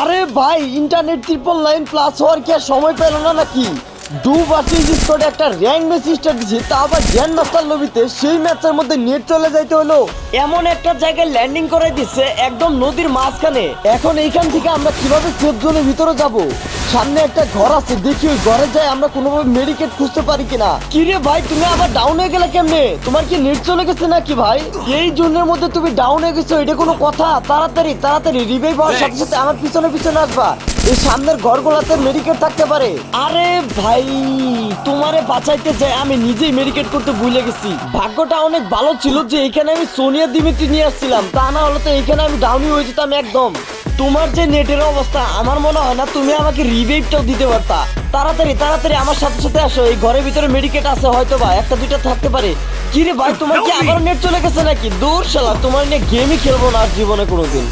আরে ভাই internet triple line plus হওয়ার কি আর সময় পেল না নাকি? দু ভার্সেস স্কোয়াডে একটা র্যাঙ্ক ম্যাচ স্টার্ট দিছে, তা আবার জ্যান মাস্টার লবিতে সেই ম্যাচের মধ্যে নেট চলে যাইতে হলো। এমন একটা জায়গায় ল্যান্ডিং করে দিচ্ছে একদম নদীর মাঝখানে। এখন এইখান থেকে আমরা কীভাবে সেফ জোনের ভিতরে যাব? সামনে একটা ঘর আছে, দেখি ওই ঘরে যাই আমরা কোনোভাবে মেডিকেট খুঁজতে পারি কিনা। কি রে ভাই, তুমি আবার ডাউন হয়ে গেলে কেমনে? তোমার কি নেট চলে গেছে নাকি ভাই? এই জোনের মধ্যে তুমি ডাউন হয়ে গেছো, এটা কোনো কথা? তাড়াতাড়ি তাড়াতাড়ি রিভাইভ হওয়ার সাথে সাথে আমার পিছনে পিছনে আসবা। এই সামনের ঘরগুলোতে মেডিকেট থাকতে পারে। আরে ভাই, তোমারে বাঁচাইতে যাই আমি নিজেই মেডিকেট করতে ভুলে গেছি। ভাগ্যটা অনেক ভালো ছিল যে এখানে আমি সোনিয়া, দিমিত্রি নিয়ে আসছিলাম। তা না হলে তো এখানে আমি ডাউনই হয়ে যেতাম একদম। তোমার যে নেটের অবস্থা আমার মনে হয় না তুমি আমাকে রিভাইভটাও দিতে পারতা। তাড়াতাড়ি তাড়াতাড়ি আমার সাথে সাথে আসো এই ঘরের ভিতরে মেডিকেট আছে হয়তো বা একটা দুইটা থাকতে পারে। কি রে ভাই তোমার কি আবার নেট চলে গেছে নাকি? দূর শালা তোমার নিয়ে গেমই খেলব না আর জীবনে কোনোদিন।